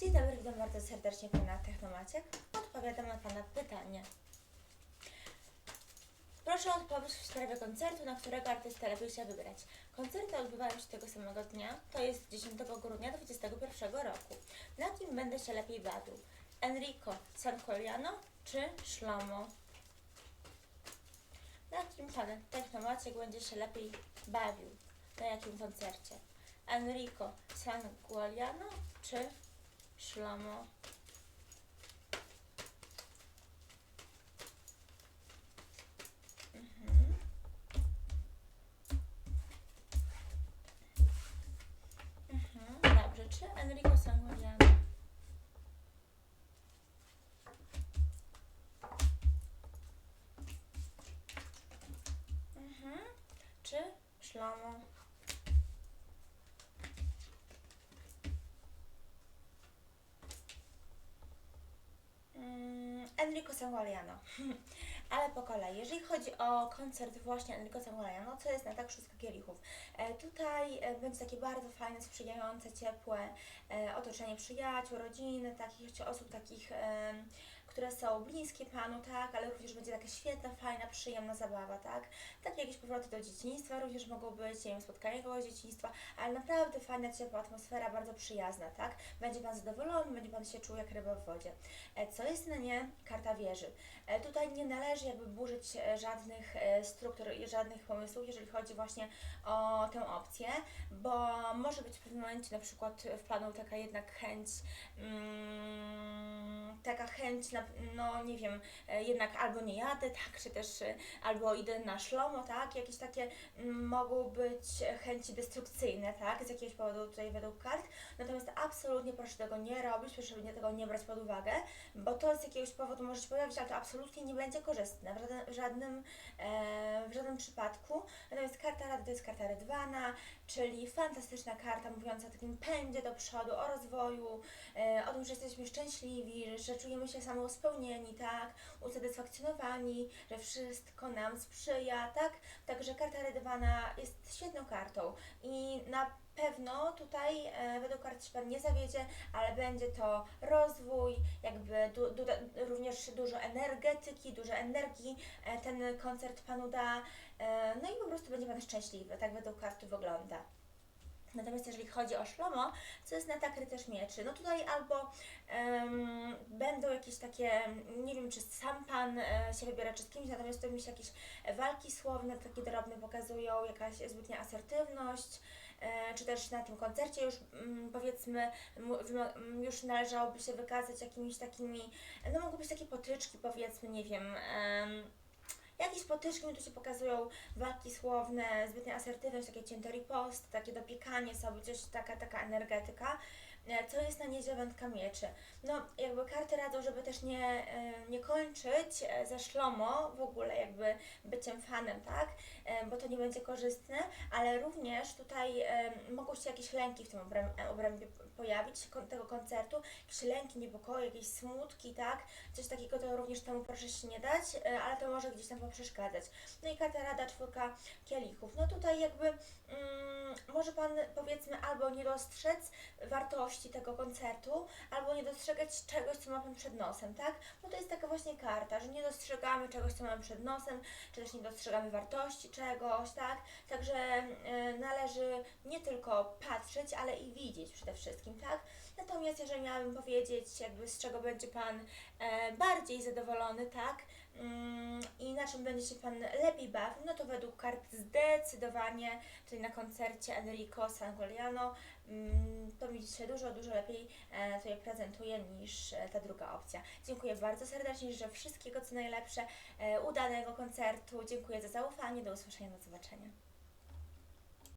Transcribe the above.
Dzień dobry, witam bardzo serdecznie Pana Technomaciek. Odpowiadam na Pana pytanie. Proszę o odpowiedź w sprawie koncertu, na którego artysta lepiej się wybrać. Koncerty odbywają się tego samego dnia, to jest 10 grudnia 2021 roku. Na kim będę się lepiej bawił? Enrico Sancolliano czy Shlomo? Na kim Pan Technomaciek będzie się lepiej bawił? Na jakim koncercie? Enrico Sangualiano czy Szlomo? Mhm. Mhm, Dobrze, czy Enrico Sangualiano? Mhm. Czy Szlomo? Mm, Enrico Sangualiano. Ale po kolei, jeżeli chodzi o koncert właśnie Enrico Sangualiano, co jest na tak szóstka kielichów? E, tutaj e, będzie takie bardzo fajne, sprzyjające, ciepłe e, otoczenie przyjaciół, rodziny, takich osób takich, które są bliskie Panu, tak, ale również będzie taka świetna, fajna, przyjemna zabawa, tak. Takie jakieś powroty do dzieciństwa również mogą być, nie wiem, spotkanie kogoś dzieciństwa, ale naprawdę fajna, ciepła atmosfera, bardzo przyjazna, tak. Będzie Pan zadowolony, będzie Pan się czuł jak ryba w wodzie. E, Co jest na nie? Karta wieży. E, Tutaj nie należy jakby burzyć e, żadnych struktur i żadnych pomysłów, jeżeli chodzi właśnie o tę opcję, bo może być w pewnym momencie na przykład w planu taka jednak chęć, mm, taka chęć, na, no nie wiem, e, jednak albo nie jadę, tak, czy też e, albo idę na szlomo, tak, jakieś takie mm, mogą być chęci destrukcyjne, tak, z jakiegoś powodu tutaj według kart, natomiast absolutnie proszę tego nie robić, proszę tego nie brać pod uwagę, bo to z jakiegoś powodu może się pojawić, ale to absolutnie nie będzie korzystne w żadnym, w żadnym, e, w żadnym przypadku. Natomiast karta Rady to jest karta Rydwana, czyli fantastyczna karta mówiąca o takim pędzie do przodu, o rozwoju, o tym, że jesteśmy szczęśliwi, że czujemy się samospełnieni, tak, usatysfakcjonowani, że wszystko nam sprzyja, tak. Także karta Rydwana jest świetną kartą i na pewno tutaj e, według kart się Pan nie zawiedzie, ale będzie to rozwój, jakby du, du, również dużo energetyki, dużo energii e, ten koncert Panu da, e, no i po prostu będzie Pan szczęśliwy, tak według karty wygląda. Natomiast jeżeli chodzi o szlomo, co jest na tak rycerz mieczy, no tutaj albo będą jakieś takie, nie wiem czy sam Pan e, się wybiera, czy z kimś, natomiast to mi się jakieś walki słowne, takie drobne pokazują, jakaś zbytnia asertywność, e, czy też na tym koncercie już mm, powiedzmy mm, już należałoby się wykazać jakimiś takimi, no mogą być takie potyczki powiedzmy, nie wiem, em, jakieś potyczki mi tu się pokazują, walki słowne, zbytnia asertywność, takie cięte ripost, takie dopiekanie sobie, coś taka, taka energetyka. E, Co jest na nie dziewiątka mieczy? No, jakby karty radzą, żeby też nie, e, nie kończyć e, ze szlomo w ogóle jakby byciem fanem, tak? Bo to nie będzie korzystne, ale również tutaj mogą się jakieś lęki w tym obrębie, pojawić tego koncertu, jakieś lęki, niepokoje, jakieś smutki, tak? Coś takiego to również temu proszę się nie dać, ale to może gdzieś tam poprzeszkadzać. No i karta rada czwórka kielichów. No tutaj jakby mm, może Pan powiedzmy albo nie dostrzec wartości tego koncertu, albo nie dostrzegać czegoś, co ma Pan przed nosem, tak? No to jest taka właśnie karta, że nie dostrzegamy czegoś, co mamy przed nosem, czy też nie dostrzegamy wartości czegoś, tak? Także e, należy nie tylko patrzeć, ale i widzieć przede wszystkim, tak? Natomiast jeżeli miałabym powiedzieć, jakby z czego będzie Pan e, bardziej zadowolony, tak? Mm, I na czym będzie się Pan lepiej bawił, no to według kart zdecydowanie, czyli na koncercie Enrico Sangualiano, mm, to mi się dużo, dużo lepiej e, tutaj prezentuje niż e, ta druga opcja. Dziękuję bardzo serdecznie, życzę wszystkiego co najlepsze, e, udanego koncertu, dziękuję za zaufanie, do usłyszenia, do zobaczenia.